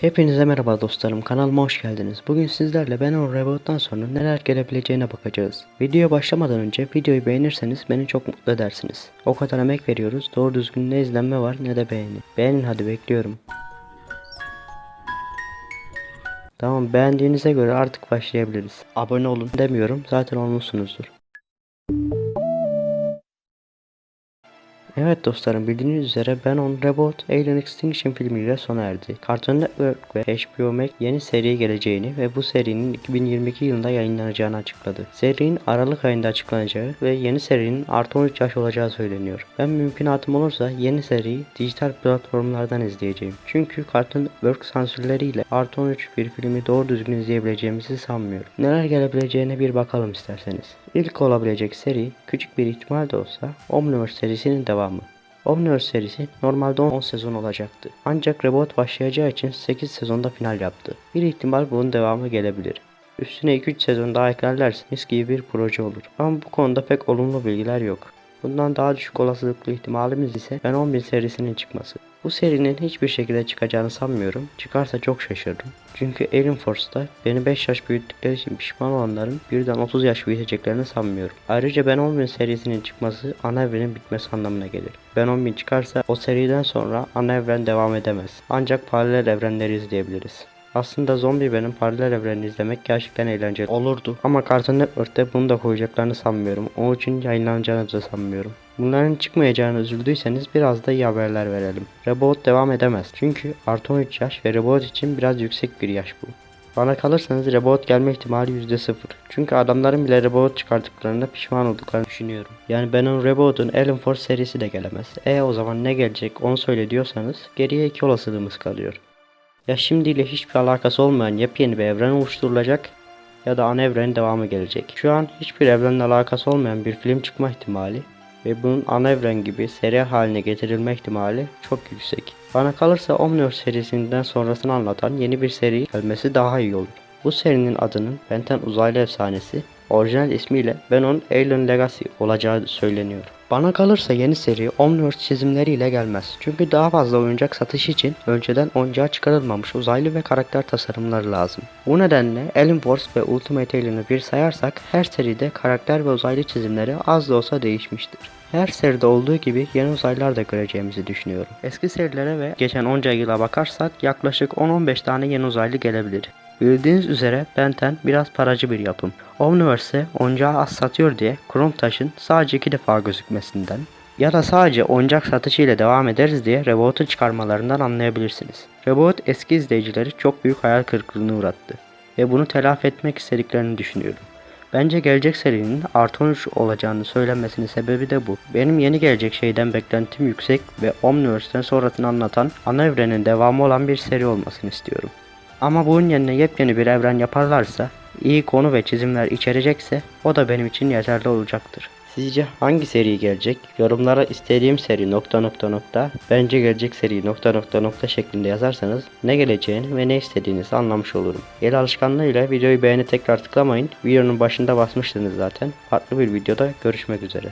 Hepinize merhaba dostlarım kanalıma hoş geldiniz. Bugün sizlerle Ben on Reboot'tan sonra neler gelebileceğine bakacağız. Videoya başlamadan önce videoyu beğenirseniz beni çok mutlu edersiniz. O kadar emek veriyoruz doğru düzgün ne izlenme var ne de beğeni. Beğenin hadi bekliyorum. Tamam beğendiğinize göre artık başlayabiliriz. Abone olun demiyorum zaten olmuşsunuzdur. Evet dostlarım bildiğiniz üzere Ben on Reboot Alien Extinction filmiyle sona erdi. Cartoon Network ve HBO Max yeni seriye geleceğini ve bu serinin 2022 yılında yayınlanacağını açıkladı. Serinin Aralık ayında açıklanacağı ve yeni serinin artı 13 yaş olacağı söyleniyor. Ben mümkünatım olursa yeni seriyi dijital platformlardan izleyeceğim. Çünkü Cartoon Network sansürleriyle artı 13 bir filmi doğru düzgün izleyebileceğimizi sanmıyorum. Neler gelebileceğine bir bakalım isterseniz. İlk olabilecek seri küçük bir ihtimal de olsa Omniverse serisinin devamı. Omniverse serisi normalde 10 sezon olacaktı. Ancak Reboot başlayacağı için 8 sezonda final yaptı. Bir ihtimal bunun devamı gelebilir. Üstüne 2-3 sezon daha eklerlerseniz gibi bir proje olur. Ama bu konuda pek olumlu bilgiler yok. Bundan daha düşük olasılıklı ihtimalimiz ise Ben 11 serisinin çıkması. Bu serinin hiçbir şekilde çıkacağını sanmıyorum. Çıkarsa çok şaşırırım. Çünkü Alien Force'da beni 5 yaş büyüttükleri için pişman olanların birden 30 yaş büyüteceklerini sanmıyorum. Ayrıca Ben 11 serisinin çıkması ana evrenin bitmesi anlamına gelir. Ben 11 çıkarsa o seriden sonra ana evren devam edemez. Ancak paralel evrenleri izleyebiliriz. Aslında zombi benim paralel evrenini izlemek gerçekten eğlenceli olurdu. Ama Cartoon Network'te bunu da koyacaklarını sanmıyorum. Onun için yayınlanacağını da sanmıyorum. Bunların çıkmayacağını üzüldüyseniz biraz da iyi haberler verelim. Reboot devam edemez. Çünkü artı 13 yaş ve Reboot için biraz yüksek bir yaş bu. Bana kalırsanız Reboot gelme ihtimali %0. Çünkü adamların bile Reboot çıkarttıklarında pişman olduklarını düşünüyorum. Yani ben o Reboot'un Alien Force serisi de gelemez. E o zaman ne gelecek onu söyle diyorsanız geriye iki olasılığımız kalıyor. Ya şimdiyle hiçbir alakası olmayan yepyeni bir evren oluşturulacak ya da ana evrenin devamı gelecek. Şu an hiçbir evrenle alakası olmayan bir film çıkma ihtimali ve bunun ana evren gibi seri haline getirilme ihtimali çok yüksek. Bana kalırsa Omniverse serisinden sonrasını anlatan yeni bir seri gelmesi daha iyi olur. Bu serinin adının Benten Uzaylı Efsanesi, orijinal ismiyle Venom Alien Legacy olacağı söyleniyor. Bana kalırsa yeni seri Omniverse çizimleriyle gelmez. Çünkü daha fazla oyuncak satış için önceden oyuncağa çıkarılmamış uzaylı ve karakter tasarımları lazım. Bu nedenle Alien Force ve Ultimate Alien'ı bir sayarsak her seride karakter ve uzaylı çizimleri az da olsa değişmiştir. Her seride olduğu gibi yeni uzaylılar da göreceğimizi düşünüyorum. Eski serilere ve geçen onca yıla bakarsak yaklaşık 10-15 tane yeni uzaylı gelebilir. Bildiğiniz üzere Benten biraz paracı bir yapım. Omniverse oyuncağı az satıyor diye Chrome Taş'ın sadece iki defa gözükmesinden ya da sadece oyuncak satışı ile devam ederiz diye Reboot'u çıkarmalarından anlayabilirsiniz. Reboot eski izleyicileri çok büyük hayal kırıklığına uğrattı ve bunu telafi etmek istediklerini düşünüyorum. Bence gelecek serinin artı 13 olacağını söylenmesinin sebebi de bu. Benim yeni gelecek şeyden beklentim yüksek ve Omniverse'den sonrasını anlatan ana evrenin devamı olan bir seri olmasını istiyorum. Ama bunun yerine yepyeni bir evren yaparlarsa, iyi konu ve çizimler içerecekse o da benim için yeterli olacaktır. Sizce hangi seri gelecek? Yorumlara istediğim seri nokta nokta nokta, bence gelecek seri nokta nokta nokta şeklinde yazarsanız ne geleceğini ve ne istediğinizi anlamış olurum. El alışkanlığıyla videoyu beğeni tekrar tıklamayın. Videonun başında basmıştınız zaten. Farklı bir videoda görüşmek üzere.